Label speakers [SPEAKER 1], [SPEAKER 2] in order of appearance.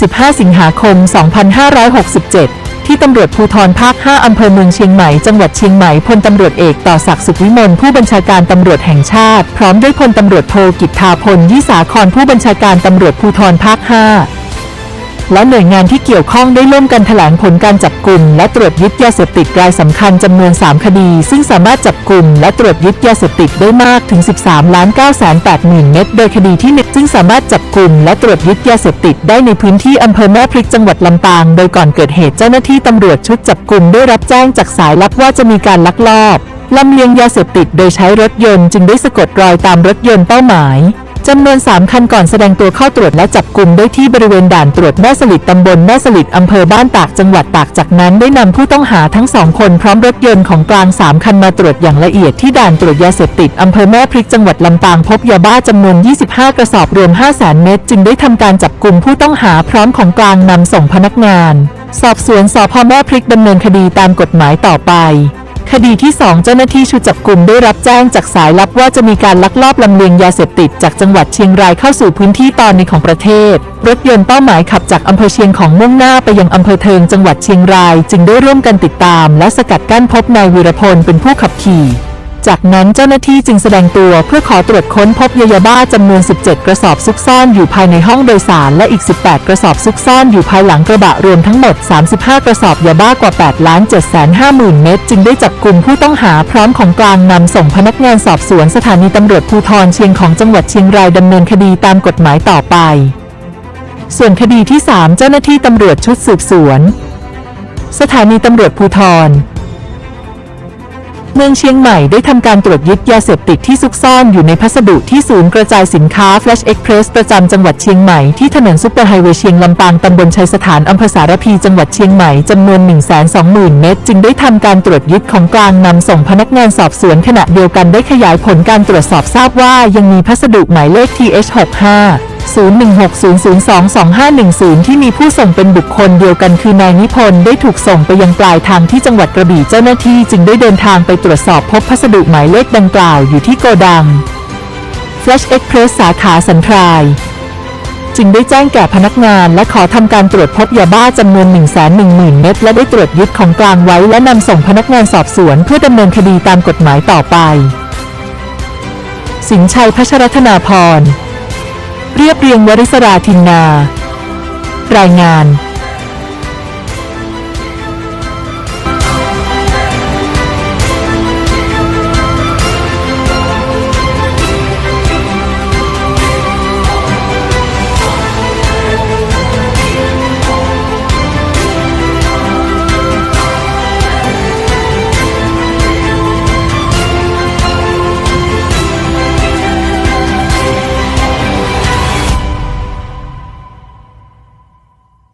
[SPEAKER 1] 15 สิงหาคม 2567 ที่ตำรวจภูธรภาค 5 อำเภอเมืองเชียงใหม่ จังหวัดเชียงใหม่ พลตำรวจเอกต่อศักดิ์สุขวิมล ผู้บัญชาการตำรวจแห่งชาติ พร้อมด้วยพลตำรวจโทกิตทาพล ยิสาครผู้บัญชาการตำรวจภูธรภาค 5 และหน่วยงานที่เกี่ยวข้องได้ร่วมกันแถลงผลการจับกลุ่มและตรวจยึดยาเสพติดรายสำคัญจำนวน 3 คดี ซึ่งสามารถจับกลุ่มและตรวจยึดยาเสพติดได้มากถึง 13ล้าน9แสน8หมื่นเม็ดโดยคดีที่หนึ่งซึ่งสามารถจับกลุ่มและตรวจยึดยาเสพติดได้ในพื้นที่อำเภอแม่พริกจังหวัดลำปาง โดยก่อนเกิดเหตุเจ้าหน้าที่ตำรวจชุดจับกลุ่มได้รับแจ้งจากสายลับว่าจะมีการลักลอบลำเลียงยาเสพติดโดยใช้รถยนต์จึงได้สะกดรอยตามรถยนต์เป้าหมาย จำนวน 3 คันก่อนแสดงตัวเข้าตรวจและจับกลุ่มได้ที่บริเวณด่านตรวจแม่สลิดตำบลแม่สลิดอำเภอบ้านตากจังหวัดตากจากนั้นได้นำผู้ต้องหาทั้งสองคนพร้อมรถยนต์ของกลาง 3 คันมาตรวจอย่างละเอียดที่ด่านตรวจยาเสพติดอำเภอแม่พริกจังหวัดลำปางพบยาบ้าจำนวน 25 กระสอบรวม 500,000เม็ดจึงได้ทำการจับกลุ่มผู้ต้องหาพร้อมของกลางนำส่งพนักงาน สอบสวนสพแม่พริกดำเนินคดีตามกฎหมายต่อไป คดีที่ 2 เจ้าหน้าที่ชุดจับกลุ่มได้รับแจ้งจากสายลับว่าจะมีการลักลอบลำเลียงยาเสพติด จากจังหวัดเชียงรายเข้าสู่พื้นที่ตอนในของประเทศ รถยนต์เป้าหมายขับจากอำเภอเชียงของมุ่งหน้าไปยังอำเภอเทิงจังหวัดเชียงราย จึงได้ร่วมกันติดตาม และสกัดกั้นพบนายวีรพลเป็นผู้ขับขี่ จากนั้นเจ้าหน้าที่จึงแสดงตัวเพื่อขอตรวจค้นพบยาบ้าจำนวน 17 กระสอบซุกซ่อนอยู่ภายในห้องโดยสารและอีก 18 กระสอบซุกซ่อนอยู่ภายหลังกระบะรวมทั้งหมด 35 กระสอบยาบ้ากว่า8ล้าน7แสน5หมื่นเม็ดจึงได้จับกลุ่มผู้ต้องหาพร้อมของกลางนำส่งพนักงานสอบสวนสถานีตำรวจภูธรเชียงของจังหวัดเชียงรายดำเนินคดีตามกฎหมายต่อไป ส่วนคดีที่ 3 เจ้าหน้าที่ตำรวจชุดสืบสวน สถานีตำรวจภูธร มืองเชียงใหม่ได้ทำการตรวจยึดยาเสพติดที่ซุกซ่อนอยู่ในพัสดุที่ศูนย์กระจายสินค้า Flash Express ประจำจังหวัดเชียงใหม่ที่ถนนซุปเปอร์ไฮเวย์เชียงลำปางตำบลชัยสถานอำเภอสารพีจังหวัดเชียงใหม่จำนวน 120,000 เม็ดจึงได้ทำการตรวจยึดของกลางนำส่งพนักงานสอบสวนขณะเดียวกันได้ขยายผลการตรวจสอบทราบว่ายังมีพัสดุหมายเลข TH65 0160022510 ที่มีผู้ส่งเป็นบุคคลเดียวกันคือนายนิพนธ์ได้ถูกส่งไปยังปลายทางที่จังหวัดกระบี่เจ้าหน้าที่จึงได้เดินทางไปตรวจสอบพบพัสดุหมายเลขดังกล่าวอยู่ที่โกดัง Flash Express สาขาสันทราย จึงได้แจ้งแก่พนักงานและขอทำการตรวจพบยาบ้าจำนวน 1 1 0 0 0 0 เม็ดและได้ตรวจยึดของกลางไว้และนำส่งพนักงานสอบสวนเพื่อดำเนินคดีตามกฎหมายต่อไป สินชัยพัชรธนาพร เรียบเรียงวริศราทินนา รายงาน